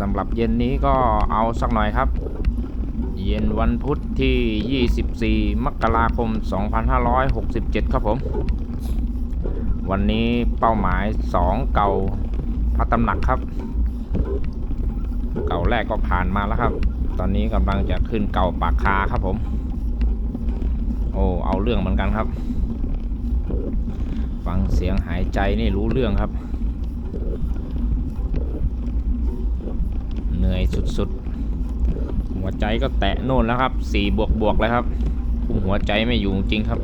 สำหรับเย็นนี้ก็เอาสักหน่อยครับ เย็นวันพุธที่ 24 มกราคม 2567 ครับผม วันนี้เป้าหมาย 2 เก่าพระตำหนักครับ เก่าแรกก็ผ่านมาแล้วครับ ตอนนี้กำลังจะขึ้นเก่าปากคาครับผม โอ้เอาเรื่องเหมือนกันครับ ฟังเสียงหายใจนี่รู้เรื่องครับ เหนื่อยสุดๆ หัวใจก็แตะโน่นแล้วครับสี่บวกบวกเลยครับคุมหัวใจไม่อยู่จริงครับ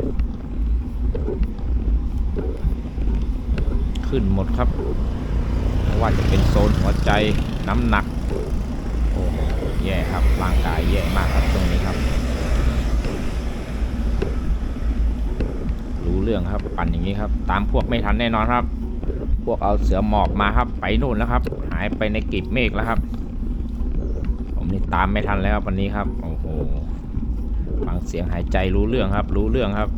ขึ้นหมดครับไม่ว่าจะเป็นโซนหัวใจน้ำหนักโอ้แย่ครับร่างกายแย่มากครับตรงนี้ครับ รู้เรื่องครับปั่นอย่างนี้ครับ ตามพวกไม่ทันแน่นอนครับ พวกเอาเสือหมอบมาครับ ไปนู่นแล้วครับ หายไปในกลีบเมฆแล้วครับ นี่ตามไม่ทันแล้ววันนี้ครับโอ้โหฟังเสียงหายใจรู้เรื่องครับ รู้เรื่องครับ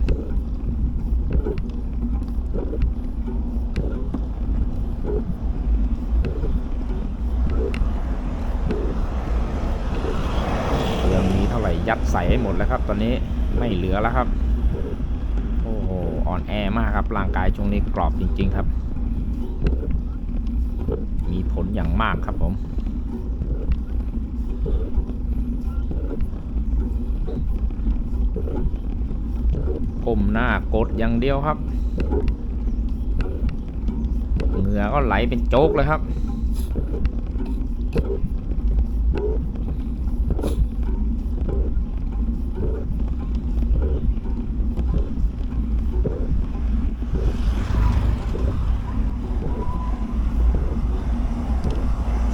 เรื่องนี้เท่าไหร่ยัดใส่ให้หมดแล้วครับ ตอนนี้ไม่เหลือแล้วครับ โอ้โหอ่อนแอมากครับร่างกายช่วงนี้กรอบจริง ๆ ครับ มีผลอย่างมากครับผม ก้มหน้ากดอย่างเดียวครับ เหงื่อก็ไหลเป็นโจ๊กเลยครับ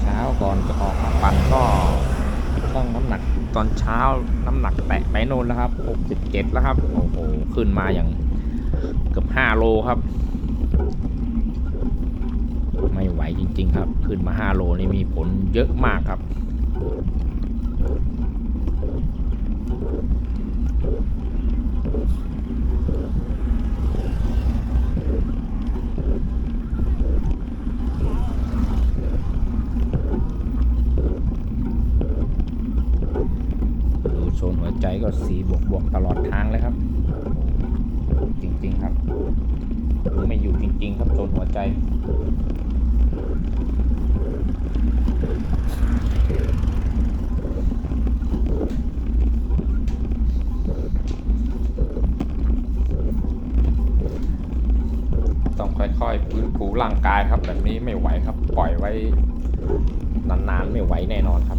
เช้าก่อนจะออกมาปั่นก็ต้องน้ำหนักตอนเช้าน้ำหนักแตะ นนแล้วครับ 67 แล้วครับ โอ้โห ขึ้นมาอย่างเกือบ 5 โลครับ ไม่ไหวจริง ๆ ครับ ขึ้นมา 5 โลนี่มีผลเยอะมากครับ ดูโซนหัวใจก็สีบวกบวกๆ ตลอดทางเลยครับ จริง ๆ ครับไม่อยู่จริง ๆ ครับโซนหัวใจต้องค่อยๆฟื้นฟูร่างกายครับ แบบนี้ไม่ไหวครับ ปล่อยไว้นานๆไม่ไหวแน่นอนครับ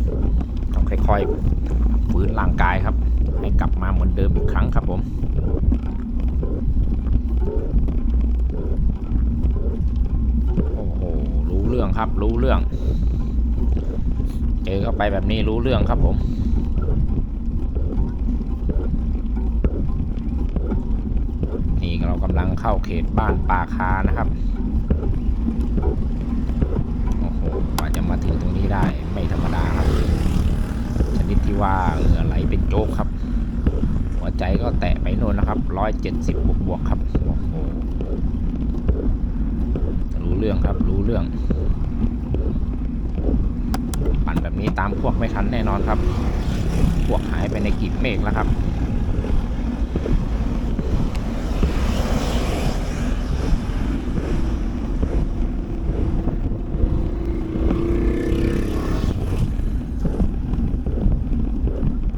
ต้องค่อยๆฟื้นร่างกายครับ ให้กลับมาเหมือนเดิมอีกครั้งครับผมโอ้โหรู้เรื่องครับรู้เรื่อง เจอเข้าไปแบบนี้รู้เรื่องครับผมนี่เรากำลังเข้าเขตบ้านป่าคานะครับโอ้โหกว่าจะมาถึงตรงนี้ได้ไม่ธรรมดาครับ ชนิดที่ว่าเหงื่อไหลเป็นโจ๊กครับ ใจก็แตะไปโน่นนะครับร้อยเจ็ดสิบบวกๆครับโอ้โหรู้เรื่องครับรู้เรื่อง ปั่นแบบนี้ตามพวกไม่ทันแน่นอนครับ พวกหายไปในกลีบเมฆแล้วครับ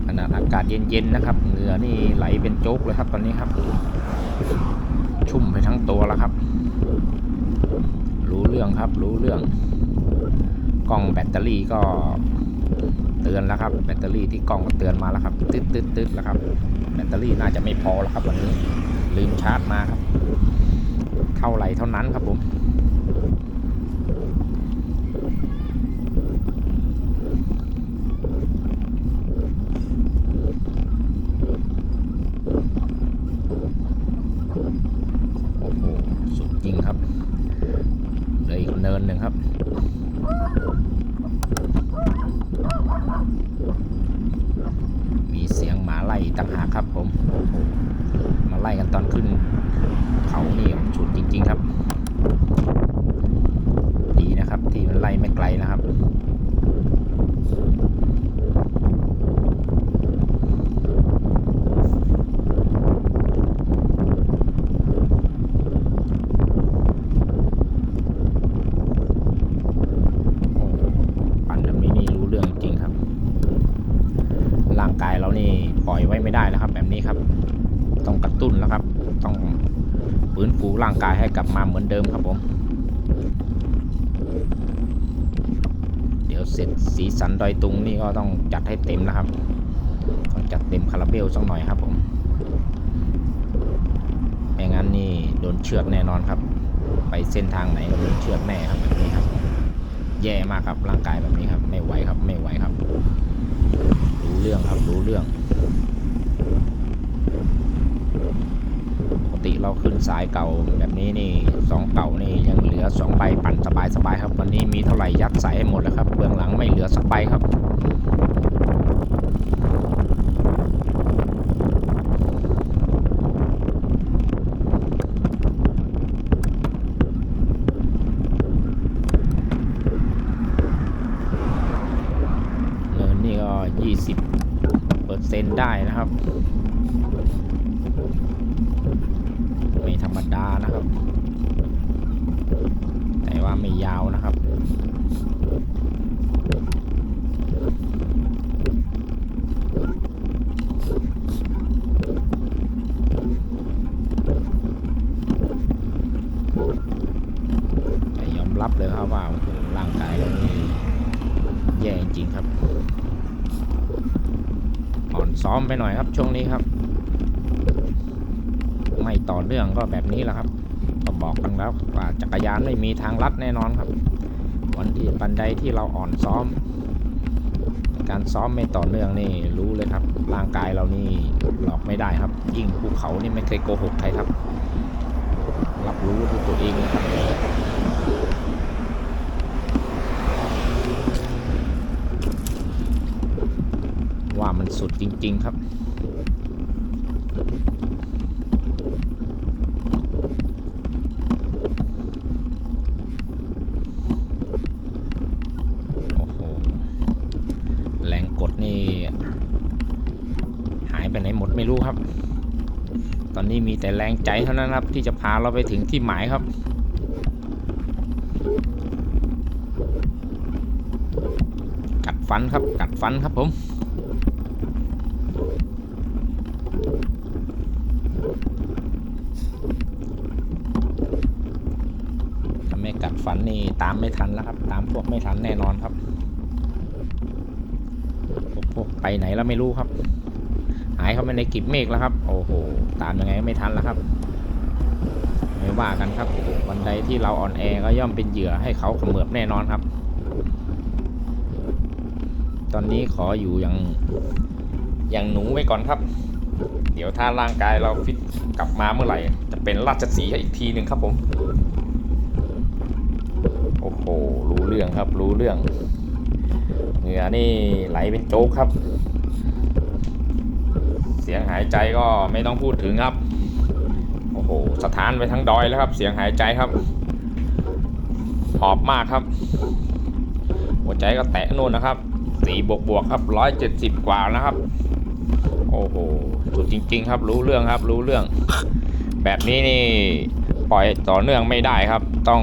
ขนาดอากาศ เย็นนะครับ เหงื่อนี่ไหลเป็นโจ๊กเลยครับ ตอนนี้ครับ ชุ่มไปทั้งตัวแล้วครับ รู้เรื่องครับ รู้เรื่อง กล้องแบตเตอรี่ก็เตือนแล้วครับ แบตเตอรี่ที่กล้องเตือนมาแล้วครับตึ๊ดตึ๊ดตึ๊ดแล้วครับ แบตเตอรี่น่าจะไม่พอแล้วครับ วันนี้ ลืมชาร์จมาครับ เท่าไหร่เท่านั้นครับผม โอ้โห สุดจริงครับเหลืออีกเนินหนึ่งครับมีเสียงหมาไล่ต่างหากครับผมมาไล่กันตอนขึ้นเขานี่สุดจริง ๆ ครับดีนะครับที่มันไล่ไม่ไกลนะครับ กายเรานี่ปล่อยไว้ไม่ได้แล้วครับ แบบนี้ครับ ต้องกระตุ้นแล้วครับ ต้องฟื้นฟูร่างกายให้กลับมาเหมือนเดิมครับผม เดี๋ยวเสร็จสีสันดอยตุงนี่ก็ต้องจัดให้เต็มนะครับต้องจัดเต็มคาราเบลสักหน่อยครับผมไม่งั้นนี่โดนเชือกแน่นอนครับ ไปเส้นทางไหนก็โดนเชือกแน่ครับแบบนี้ครับ แย่มากครับร่างกายแบบนี้ครับ ไม่ไหวครับไม่ไหวครับ เรื่องครับรู้เรื่องปกติเราขึ้นสายเก่าแบบนี้นี่สองเก่านี่ยังเหลือสองใบปั่นสบายสบายๆครับ วันนี้มีเท่าไหร่ยัดใส่ให้หมดแล้วครับเบื้องหลังไม่เหลือสักใบครับ เนินนี่ก็ 20เปอร์เซ็นต์ ได้นะครับ ไม่ธรรมดานะครับ แต่ว่าไม่ยาวนะครับแต่ยอมรับเลยครับว่าโอ้โหร่างกายเรานี่แย่จริงๆครับ อ่อน ซ้อมไปหน่อยครับช่วงนี้ครับ ไม่ต่อเนื่องก็แบบนี้แหละครับก็บอกกันแล้วว่าจักรยานไม่มีทางลัดแน่นอนครับ วันที่บันไดที่เราอ่อนซ้อม การซ้อมไม่ต่อเนื่องนี่รู้เลยครับ ร่างกายเรานี่หลอกไม่ได้ครับ ยิ่งภูเขานี่ไม่เคยโกหกใครครับ รับรู้ด้วยตัวเองครับ ว่ามันสุดจริง ๆ ครับ โอ้โห แรงกดนี่ หายไปไหนหมดไม่รู้ครับ ตอนนี้มีแต่แรงใจเท่านั้นครับ ที่จะพาเราไปถึงที่หมายครับกัดฟันครับกัดฟันครับผม ถ้าไม่กัดฟั นี่ตามไม่ทันแล้วครับ ตามพวกไม่ทันแน่นอนครับพวกพวกไปไหนแล้วไม่รู้ครับ หายเข้าไปในกลีบเมฆแล้วครับ โอ้โห ตามยังไงก็ไม่ทันแล้วครับ ไม่ว่ากันครับวันใดที่เราอ่อนแอก็ย่อมเป็นเหยื่อให้เขาเขมือบแน่นอนครับ ตอนนี้ขออยู่อย่างอย่างหนูไว้ก่อนครับ เดี๋ยวถ้าร่างกายเราฟิตกลับมาเมื่อไหร่ จะเป็นราชสีห์อีกทีหนึ่งครับผม เรื่องครับ รู้เรื่องเหงื่อนี่ไหลเป็นโจ๊กครับ เสียงหายใจก็ไม่ต้องพูดถึงครับ โอ้โหสถานไปทั้งดอยแล้วครับ เสียงหายใจครับ หอบมากครับ หัวใจก็แตะนู่นนะครับสี่บวกบวกครับร้อยเจ็ดสิบกว่านะครับ โอ้โหสุดจริง ๆ ครับ รู้เรื่องครับ รู้เรื่อง แบบนี้นี่ปล่อยต่อเนื่องไม่ได้ครับ ต้อง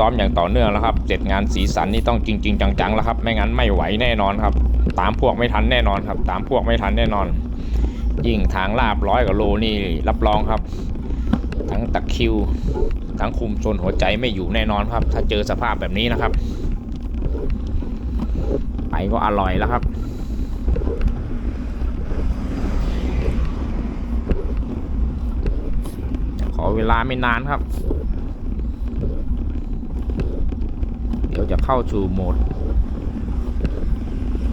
ซ้อมอย่างต่อเนื่องแล้วครับ เสร็จงานสีสันนี่ต้องจริง ๆ จังๆแล้วครับ ไม่งั้นไม่ไหวแน่นอนครับ ตามพวกไม่ทันแน่นอนครับ ตามพวกไม่ทันแน่นอน ยิ่งทางลาบร้อยกว่าโลนี่รับรองครับ ทั้งตะคิว ทั้งคุมโซนหัวใจไม่อยู่แน่นอนครับ ถ้าเจอสภาพแบบนี้นะครับ ไปก็อร่อยแล้วครับขอเวลาไม่นานครับ เดี๋ยวจะเข้าสู่โหมด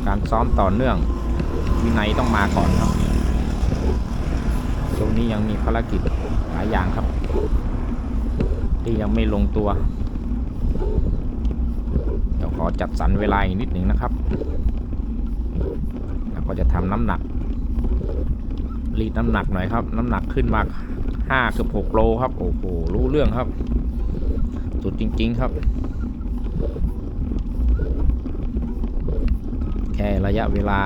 การซ้อมต่อเนื่องวินัยต้องมาก่อนครับช่วงนี้ยังมีภารกิจหลายอย่างครับ ที่ยังไม่ลงตัว เดี๋ยวขอจัดสรรเวลาอีกนิดหนึ่งนะครับ แล้วก็จะทำน้ำหนัก รีดน้ำหนักหน่อยครับ น้ำหนักขึ้นมาห้าเกือบหกโลครับ โอ้โห รู้เรื่องครับ สุดจริง ๆ ครับ แค่ระยะเวลา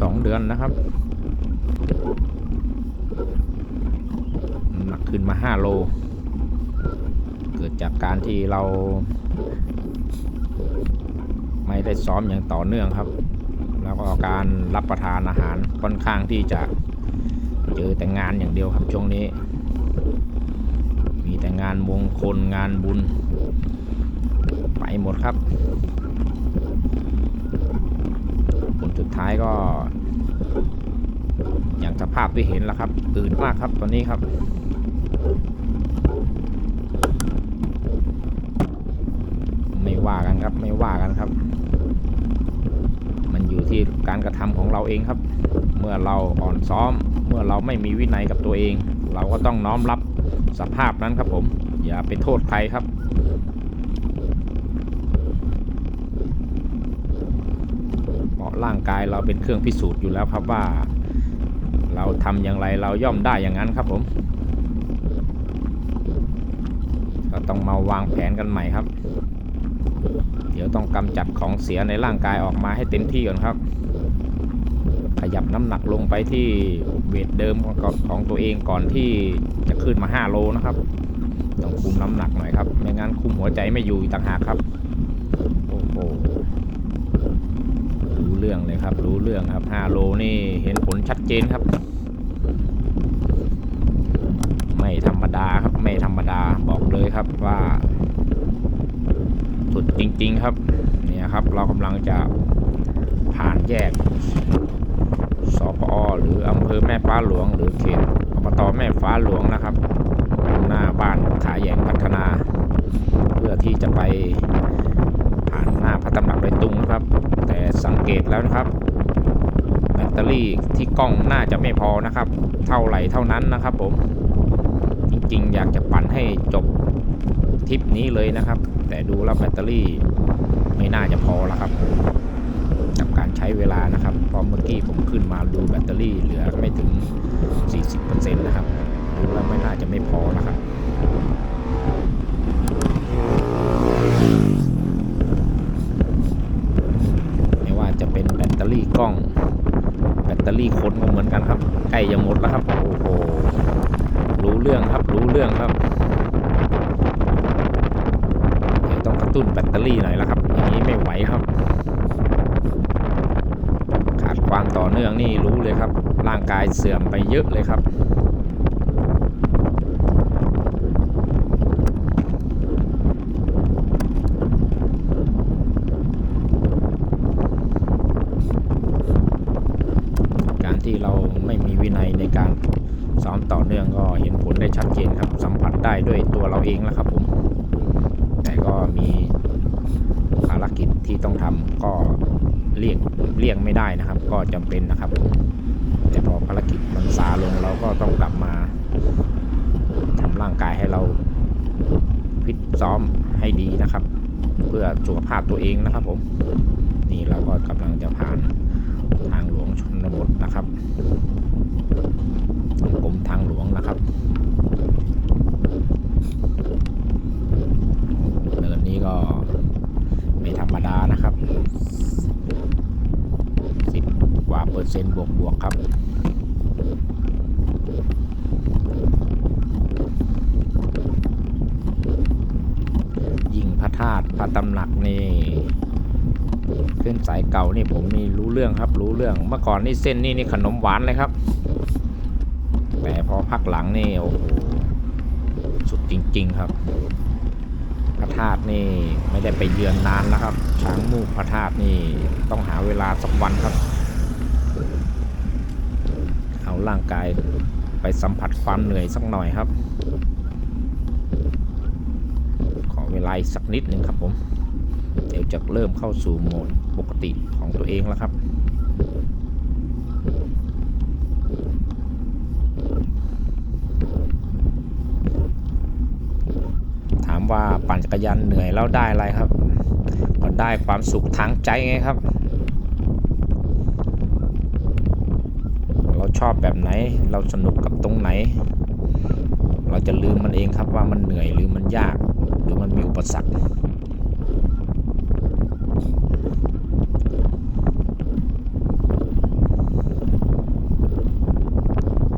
สองเดือนนะครับหนักขึ้นมาห้าโล เกิดจากการที่เราไม่ได้ซ้อมอย่างต่อเนื่องครับ แล้วก็การรับประทานอาหารค่อนข้างที่จะเจอแต่งานอย่างเดียวครับช่วงนี้ มีแต่งานมงคลงานบุญ ไปหมดครับ ผล สุดท้ายก็ อย่างสภาพที่เห็นแล้วครับ ตื่นมากครับตอนนี้ครับไม่ว่ากันครับไม่ว่ากันครับ มันอยู่ที่การกระทำของเราเองครับ เมื่อเราอ่อนซ้อม เมื่อเราไม่มีวินัยกับตัวเอง เราก็ต้องน้อมรับสภาพนั้นครับผม อย่าไปโทษใครครับ เพ ร่างกายเราเป็นเครื่องพิสูจน์อยู่แล้วครับว่า เราทำอย่างไรเราย่อมได้อย่างนั้นครับผมก็ต้องมาวางแผนกันใหม่ครับ เดี๋ยวต้องกำจัดของเสียในร่างกายออกมาให้เต็มที่ก่อนครับ ขยับน้ำหนักลงไปที่เวทเดิมของของตัวเองก่อนที่จะขึ้นมา 5 โลนะครับ ต้องคุมน้ำหนักหน่อยครับ ไม่งั้นคุมหัวใจไม่อยู่ต่างหากครับ โอ้โห เรื่องเลยครับ รู้เรื่องครับ 5 โลนี่เห็นผลชัดเจนครับ ไม่ธรรมดาครับ ไม่ธรรมดาบอกเลยครับว่า สุดจริง ๆครับ เนี่ยครับเรากำลังจะผ่านแยกสปอหรืออำเภอแม่ฟ้าหลวง หรือเขตอบตแม่ฟ้าหลวงนะครับ หน้าบ้านขาแยงพัฒนา เพื่อที่จะไปผ่านหน้าพระตำหนักไปตุงนะครับ สังเกตแล้วนะครับ แบตเตอรี่ที่กล้องน่าจะไม่พอนะครับ เท่าไหร่เท่านั้นนะครับผม จริงๆ อยากจะปั่นให้จบทริปนี้เลยนะครับ แต่ดูแล้วแบตเตอรี่ไม่น่าจะพอแล้วครับกับการใช้เวลานะครับพอเมื่อกี้ผมขึ้นมาดูแบตเตอรี่เหลือไม่ถึง 40%นะครับดูแล้วไม่น่าจะไม่พอนะครับ ไม่ว่าจะเป็นแบตเตอรี่กล้อง แบ ตอรี่คนก็เหมือนกันครับใกล้จะหมดแล้วครับ โอ้โห รู้เรื่องครับ รู้เรื่องครับ เดี๋ยวต้องกระตุ้นแบตเตอรี่หน่อยแล้วครับ อย่างนี้ไม่ไหวครับ ขาดความต่อเนื่องนี่รู้เลยครับ ร่างกายเสื่อมไปเยอะเลยครับ การที่เราไม่มีวินัยในการซ้อมต่อเนื่องก็เห็นผลได้ชัดเจนครับ สัมผัสได้ด้วยตัว เองแล้วครับผม แต่ก็มีภารกิจที่ต้องทำก็เลี่ยงเลี่ยงไม่ได้นะครับ ก็จำเป็นนะครับผมแต่พอภารกิจมันซาลงเราก็ต้องกลับมาทำร่างกายให้เราฟิตซ้อมให้ดีนะครับ เพื่อสุขภาพตัวเองนะครับ ผม นี่เราก็กำลังจะผ่านทางหลวงชนบทนะครับกรมทางหลวงนะครับเนี้ก็ไม่ธรรมดานะครับสิบกว่าเปอร์เซ็นต์บวกบวกครับยิ่งพระธาตุพระตำหนักนี่เส้นสายเก่านี่ผมนี่รู้เรื่องครับ รู้เรื่องเมื่อก่อนนี่เส้นนี่นี่ขนมหวานเลยครับ แต่พอพักหลังนี่โอ้โหสุดจริง ๆ ครับ พระธาตุนี่ไม่ได้ไปเยือนนานแล้วครับ ช้างมูกพระธาตุนี่ต้องหาเวลาสักวันครับ เอาร่างกายไปสัมผัสความเหนื่อยสักหน่อยครับ ขอเวลาสักนิดหนึ่งครับผม เดี๋ยวจะเริ่มเข้าสู่โหมดปกติของตัวเองแล้วครับ ถามว่าปั่นจั กรยานเหนื่อยแล้วได้อะไรครับ ก็ได้ความสุขทางใจไงครับ เราชอบแบบไหน เราสนุกกับตรงไหน เราจะลืมมันเองครับว่ามันเหนื่อยหรือมันยาก หรือมันมีอุปสรรค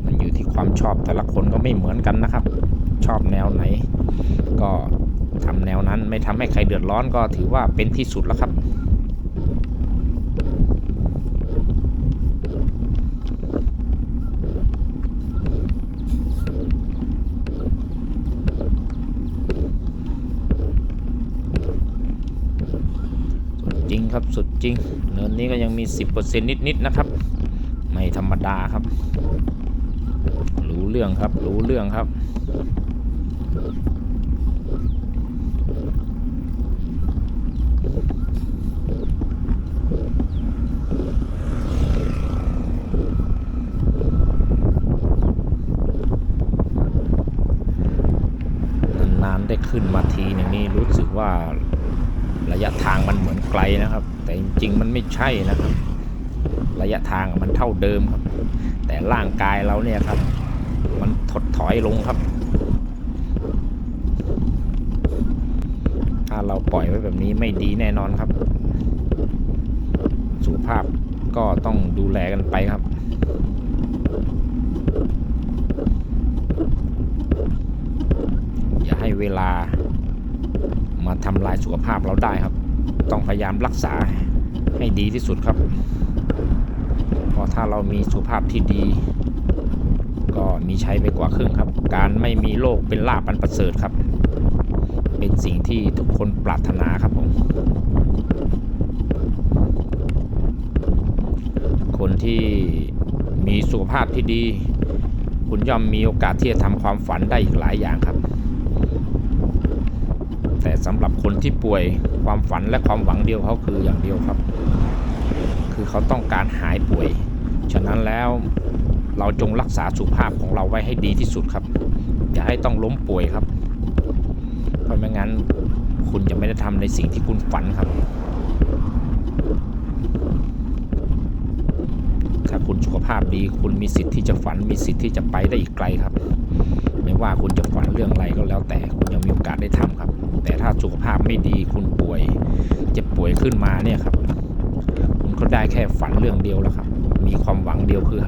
มันอยู่ที่ความชอบแต่ละคนก็ไม่เหมือนกันนะครับ ชอบแนวไหน ก็ ทำแนวนั้นไม่ทำให้ใครเดือดร้อนก็ถือว่าเป็นที่สุดแล้วครับจริงครับสุดจริง เนินนี้ก็ยังมี 10%นิด ๆ นะครับ ไม่ธรรมดาครับ รู้เรื่องครับรู้เรื่องครับ ขึ้นมาทีหนึ่งนี่รู้สึกว่าระยะทางมันเหมือนไกลนะครับ แต่จริงๆมันไม่ใช่นะครับ ระยะทางมันเท่าเดิมครับ แต่ร่างกายเราเนี่ยครับ มันถดถอยลงครับ ถ้าเราปล่อยไว้แบบนี้ไม่ดีแน่นอนครับ สุขภาพก็ต้องดูแลกันไปครับ อย่าให้ เวลามาทำลายสุขภาพเราได้ครับ ต้องพยายามรักษาให้ดีที่สุดครับ เพราะถ้าเรามีสุขภาพที่ดี ก็มีใช้ไปกว่าครึ่งครับ การไม่มีโรคเป็นลาบอันประเสริฐครับ เป็นสิ่งที่ทุกคนปรารถนาครับผม คนที่มีสุขภาพที่ดี คุณย่อมมีโอกาสที่จะทำความฝันได้อีกหลายอย่างครับ สำหรับคนที่ป่วยความฝันและความหวังเดียวเขาคืออย่างเดียวครับ คือเขาต้องการหายป่วย ฉะนั้นแล้วเราจงรักษาสุขภาพของเราไว้ให้ดีที่สุดครับ อย่าให้ต้องล้มป่วยครับ เพราะไม่งั้นคุณจะไม่ได้ทำในสิ่งที่คุณฝันครับ ถ้าคุณสุขภาพดีคุณมีสิทธิ์ที่จะฝันมีสิทธิ์ที่จะไปได้อีกไกลครับ ว่าคุณจะฝันเรื่องอะไรก็แล้วแต่คุณยังมีโอกาสได้ทำครับ แต่ถ้าสุขภาพไม่ดีคุณป่วยเจ็บป่วยขึ้นมาเนี่ยครับ คุณก็ได้แค่ฝันเรื่องเดียวแล้วครับ มีความหวังเดียวคือ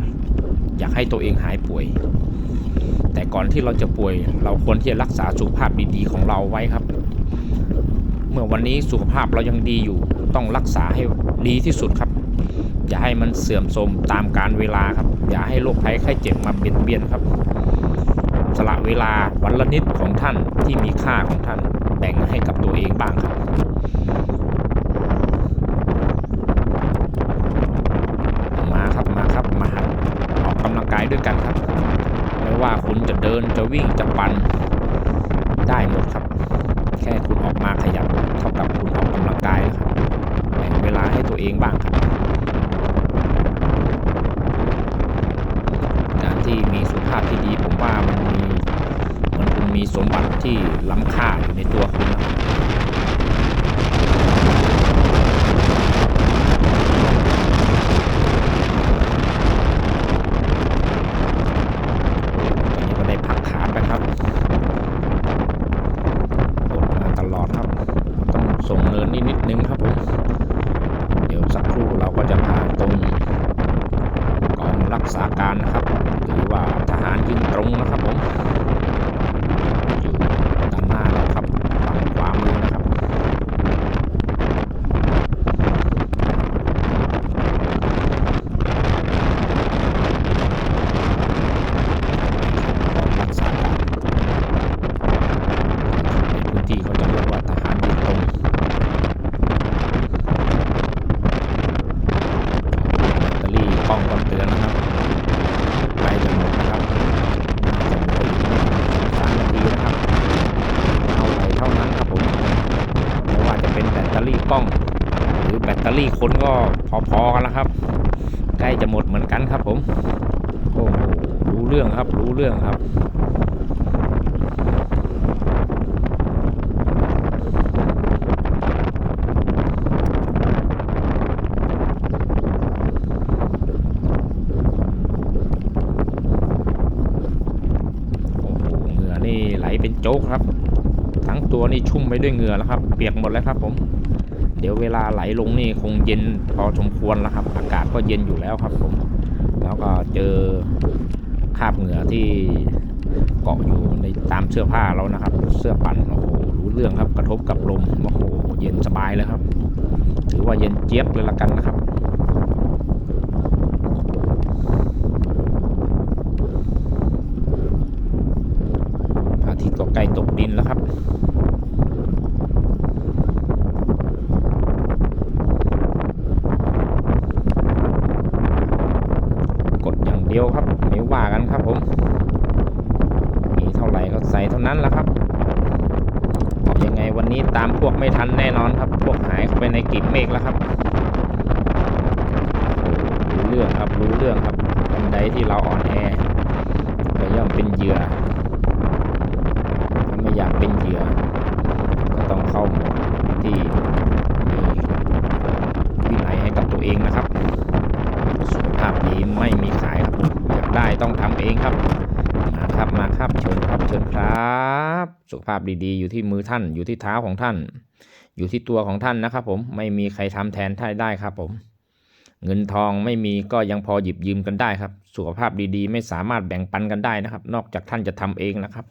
อยากให้ตัวเองหายป่วย แต่ก่อนที่เราจะป่วย เราควรที่จะรักษาสุขภาพดีๆของเราไว้ครับ เมื่อวันนี้สุขภาพเรายังดีอยู่ ต้องรักษาให้ดีที่สุดครับ อย่าให้มันเสื่อมโทรมตามการเวลาครับ อย่าให้โรคภัยไข้เจ็บมาเบียดเบียนครับ สละเวลาวันละนิดของท่านที่มีค่าของท่านแบ่งให้กับตัวเองบ้างครับมาครับมาครับมาหัดออกกำลังกายด้วยกันครับไม่ว่าคุณจะเดินจะวิ่งจะปั่นได้หมดครับ แค่คุณออกมาขยับเท่ากับคุณออกกำลังกายแล้วครับแบ่งเวลาให้ตัวเองบ้างครับการที่มีสุขภาพที่ดีผมว่ามัน มีสมบัติที่ล้ำค่าอยู่ในตัวคุณนะครับวันนี้ก็ได้พักขาไปครับกดมาตลอดครับ ต้องส่งเนินนิดนิดนึงครับผม เดี๋ยวสักครู่เราก็จะผ่านตรง กองรักษาการนะครับ หรือว่าทหารยืนตรงนะครับผมอยู่ด้านหน้าเราครับฝั่งขวามือนะครับกองรักษาการในพื้นที่เขาจะเรียกว่าทหารยืนตรง แบตเตอรี่กล้องก็เตือนนะครับใกล้จะหมดนะครับน่าจะเหลืออีกไม่ถึงสามนาทีนะครับ เท่าไหร่เท่านั้นครับผมไม่ว่าจะเป็นแบตเตอรี่กล้อง หรือแบ ตเตอรี่คนก็พอๆกันแล้วครับ ใกล้จะหมดเหมือนกันครับผม โอ้โหรู้เรื่องครับ รู้เรื่องครับโอ้โหเหงื่อนี่ไหลเป็นโจ๊กครับ ทั้งตัวนี่ชุ่มไปด้วยเหงื่อแล้วครับ เปียกหมดแล้วครับผม เดี๋ยวเวลาไหลลงนี่คงเย็นพอสมควรแล้วครับ อากาศก็เย็นอยู่แล้วครับผมแล้วก็เจอคราบเหงื่อที่เกาะอยู่ในตามเสื้อผ้าเรานะครับ เสื้อปั่นโอ้โหรู้เรื่องครับกระทบกับลมโอ้โหเย็นสบายเลยครับ ถือว่าเย็นเจี๊ยบเลยละกันนะครับพระอาทิตย์ก็ใกล้ตกดินแล้วครับ ดียวครับไม่ว่ากันครับผม มีเท่าไหร่ก็ใส่เท่า นั้นแหละครับยังไงวันนี้ตามพวกไม่ทันแน่นอนครับ พวกหายเข้าไปในกลีบเมฆแล้วครับรู้เรื่องครับรู้เรื่องครับทันใดที่เราอ่อนแอก็ย่อมเป็นเหยื่อถ้าไม่อยากเป็นเหยื่อ ก็ต้องเข้าที่มีวินัยให้กับตัวเองนะครับสุขภาพดีไม่มีขายครับอยากได้ต้องทำเองครับ ครับมาครับเชิญครับเชิญครับ สุขภาพดีๆ อยู่ที่มือท่านอยู่ที่เท้าของท่าน อยู่ที่ตัวของท่านนะครับ ผมไม่มีใครทำแทนท่านได้ครับ ผม เงินทองไม่มีก็ยังพอหยิบยืมกันได้ครับ สุขภาพดีๆ ไม่สามารถแบ่งปันกันได้นะครับ นอกจากท่านจะทำเองนะครับ